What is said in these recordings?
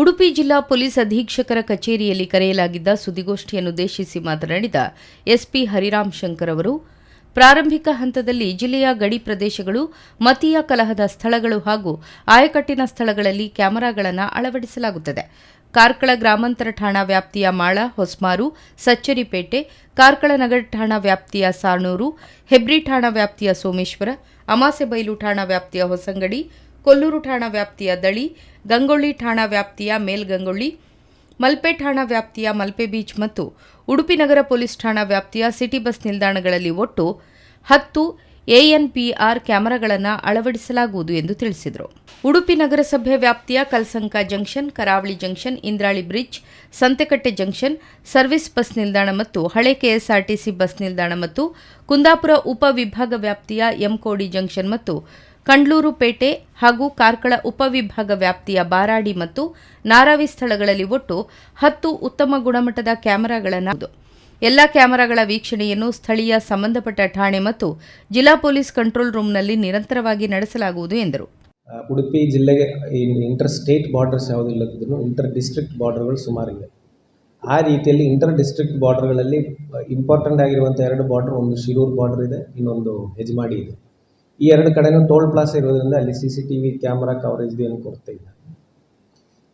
ಉಡುಪಿ ಜಿಲ್ಲಾ ಪೊಲೀಸ್ ಅಧೀಕ್ಷಕರ ಕಚೇರಿಯಲ್ಲಿ ಕರೆಯಲಾಗಿದ್ದ ಸುದ್ದಿಗೋಷ್ಠಿಯನ್ನುದ್ದೇಶಿಸಿ ಮಾತನಾಡಿದ ಎಸ್ಪಿ ಹರಿರಾಮ್ ಶಂಕರ್ ಅವರು, ಪ್ರಾರಂಭಿಕ ಹಂತದಲ್ಲಿ ಜಿಲ್ಲೆಯ ಗಡಿ ಪ್ರದೇಶಗಳು, ಮತೀಯ ಕಲಹದ ಸ್ಥಳಗಳು ಹಾಗೂ ಆಯಕಟ್ಟಿನ ಸ್ಥಳಗಳಲ್ಲಿ ಕ್ಯಾಮೆರಾಗಳನ್ನು ಅಳವಡಿಸಲಾಗುತ್ತದೆ. ಕಾರ್ಕಳ ಗ್ರಾಮಾಂತರ ಠಾಣಾ ವ್ಯಾಪ್ತಿಯ ಮಾಳ, ಹೊಸ್ಮಾರು, ಸಚ್ಚರಿಪೇಟೆ, ಕಾರ್ಕಳ ನಗರ ಠಾಣಾ ವ್ಯಾಪ್ತಿಯ ಸಾರ್ನೂರು, ಹೆಬ್ರಿ ಠಾಣಾ ವ್ಯಾಪ್ತಿಯ ಸೋಮೇಶ್ವರ ಅಮಾಸೆಬೈಲು ಠಾಣಾ ವ್ಯಾಪ್ತಿಯ ಹೊಸಂಗಡಿ ಕೊಲ್ಲೂರು ಠಾಣಾ ವ್ಯಾಪ್ತಿಯ ದಳಿ, ಗಂಗೊಳ್ಳಿ ಠಾಣಾ ವ್ಯಾಪ್ತಿಯ ಮೇಲ್ಗಂಗೊಳ್ಳಿ, ಮಲ್ಪೆ ಠಾಣಾ ವ್ಯಾಪ್ತಿಯ ಮಲ್ಪೆ ಬೀಚ್ ಮತ್ತು ಉಡುಪಿ ನಗರ ಪೊಲೀಸ್ ಠಾಣಾ ವ್ಯಾಪ್ತಿಯ ಸಿಟಿ ಬಸ್ ನಿಲ್ದಾಣಗಳಲ್ಲಿ ಒಟ್ಟು ಹತ್ತು ಎಎನ್ಪಿಆರ್ ಕ್ಯಾಮೆರಾಗಳನ್ನು ಅಳವಡಿಸಲಾಗುವುದು ಎಂದು ತಿಳಿಸಿದರು. ಉಡುಪಿ ನಗರಸಭೆ ವ್ಯಾಪ್ತಿಯ Kalsanka junction, Karavali junction, Indrali bridge, Santhekatte junction, service bus ನಿಲ್ದಾಣ ಮತ್ತು ಹಳೆ ಕೆಎಸ್ಆರ್ಟಿಸಿ ಬಸ್ ನಿಲ್ದಾಣ ಮತ್ತು ಕುಂದಾಪುರ ಉಪವಿಭಾಗ ವ್ಯಾಪ್ತಿಯ ಎಂಕೋಡಿ ಜಂಕ್ಷನ್ ಮತ್ತು ಕಂಡ್ಲೂರು ಪೇಟೆ ಹಾಗೂ ಕಾರ್ಕಳ ಉಪವಿಭಾಗ ವ್ಯಾಪ್ತಿಯ ಬಾರಾಡಿ ಮತ್ತು ನಾರಾವಿ ಸ್ಥಳಗಳಲ್ಲಿ ಒಟ್ಟು ಹತ್ತು ಉತ್ತಮ ಗುಣಮಟ್ಟದ ಕ್ಯಾಮೆರಾಗಳನ್ನು ಎಲ್ಲಾ ಕ್ಯಾಮೆರಾಗಳ ವೀಕ್ಷಣೆಯನ್ನು ಸ್ಥಳೀಯ ಸಂಬಂಧಪಟ್ಟ ಠಾಣೆ ಮತ್ತು ಜಿಲ್ಲಾ ಪೊಲೀಸ್ ಕಂಟ್ರೋಲ್ ರೂಮ್ನಲ್ಲಿ ನಿರಂತರವಾಗಿ ನಡೆಸಲಾಗುವುದು ಎಂದರು. ಉಡುಪಿ ಜಿಲ್ಲೆಗೆ ಇಂಟರ್ ಸ್ಟೇಟ್ ಬಾರ್ಡರ್ಸ್ ಯಾವುದೂ ಇಂಟರ್ ಡಿಸ್ಟ್ರಿಕ್ಟ್ ಬಾರ್ಡರ್ಗಳು ಸುಮಾರಿವೆ ಆ ರೀತಿಯಲ್ಲಿ ಇಂಟರ್ ಡಿಸ್ಟ್ರಿಕ್ಟ್ ಬಾರ್ಡರ್ಗಳಲ್ಲಿ ಇಂಪಾರ್ಟೆಂಟ್ ಆಗಿರುವಂಥ ಎರಡು ಬಾರ್ಡರ್, ಒಂದು ಶಿರೂರು ಬಾರ್ಡರ್ ಇದೆ, ಇನ್ನೊಂದು ಹೆಜ್ಮಾಡಿ ಇದೆ. ಈ ಎರಡು ಕಡೆನೂ ಟೋಲ್ ಪ್ಲಾಸ್ ಇರೋದ್ರಿಂದ ಅಲ್ಲಿ C C T V camera ಕವರೇಜ್ದು ಏನು ಕೊರತೆ ಇಲ್ಲ.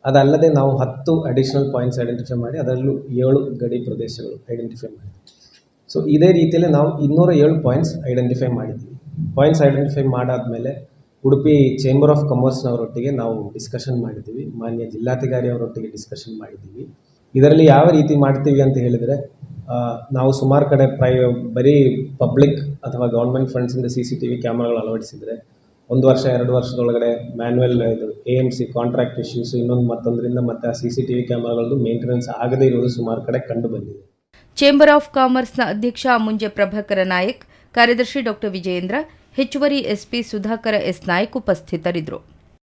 ಅದಲ್ಲದೆ ನಾವು ಹತ್ತು ಅಡಿಷನಲ್ ಪಾಯಿಂಟ್ಸ್ ಐಡೆಂಟಿಫೈ ಮಾಡಿ ಅದರಲ್ಲೂ ಏಳು ಗಡಿ ಪ್ರದೇಶಗಳು ಐಡೆಂಟಿಫೈ ಮಾಡಿದ್ವಿ ಸೊ ಇದೇ ರೀತಿಯಲ್ಲಿ ನಾವು ಇನ್ನೂರ ಏಳು ಪಾಯಿಂಟ್ಸ್ ಐಡೆಂಟಿಫೈ ಮಾಡಿದ್ವಿ. ಪಾಯಿಂಟ್ಸ್ ಐಡೆಂಟಿಫೈ ಮಾಡಾದಮೇಲೆ ಉಡುಪಿ ಚೇಂಬರ್ ಆಫ್ ಕಾಮರ್ಸ್ನವರೊಟ್ಟಿಗೆ ನಾವು ಡಿಸ್ಕಷನ್ ಮಾಡಿದ್ದೀವಿ ಮಾನ್ಯ ಜಿಲ್ಲಾಧಿಕಾರಿ ಅವರೊಟ್ಟಿಗೆ ಡಿಸ್ಕಷನ್ ಮಾಡಿದ್ದೀವಿ ಇದರಲ್ಲಿ ಯಾವ ರೀತಿ ಮಾಡ್ತೀವಿ ಅಂತ ಹೇಳಿದರೆ ನಾವು ಸುಮಾರು ಕಡೆ ಪ್ರೈ ಬರೀ ಪಬ್ಲಿಕ್ ಅಥವಾ ಗೌರ್ಮೆಂಟ್ ಫಂಡ್ಸಿಂದ ಸಿ ಸಿ ಟಿ ವಿ ಕ್ಯಾಮ್ರಾಗಳು ಅಳವಡಿಸಿದರೆ, ಒಂದು ವರ್ಷ, ಎರಡು ವರ್ಷದೊಳಗಡೆ ಮ್ಯಾನ್ಯಲ್ ಇದು A M C contract issues ಇನ್ನೊಂದು ಮತ್ತೊಂದರಿಂದ ಮತ್ತೆ ಆ ಸಿ ಸಿ ಟಿ ವಿ ಕ್ಯಾಮ್ರಾಗಳದ್ದು ಮೇಂಟೆನೆನ್ಸ್ ಆಗದೇ ಇರೋದು ಸುಮಾರು ಕಡೆ ಕಂಡು ಬಂದಿದೆ. ಚೇಂಬರ್ ಆಫ್ ಕಾಮರ್ಸ್ನ ಅಧ್ಯಕ್ಷ ಮುಂಜೆ ಪ್ರಭಾಕರ ನಾಯಕ್, ಕಾರ್ಯದರ್ಶಿ ಡಾಕ್ಟರ್ ವಿಜಯೇಂದ್ರ, ಹೆಚ್ಚುವರಿ ಎಸ್ಪಿ ಸುಧಾಕರ ಎಸ್ ನಾಯಕ್ ಉಪಸ್ಥಿತರಿದ್ದರು.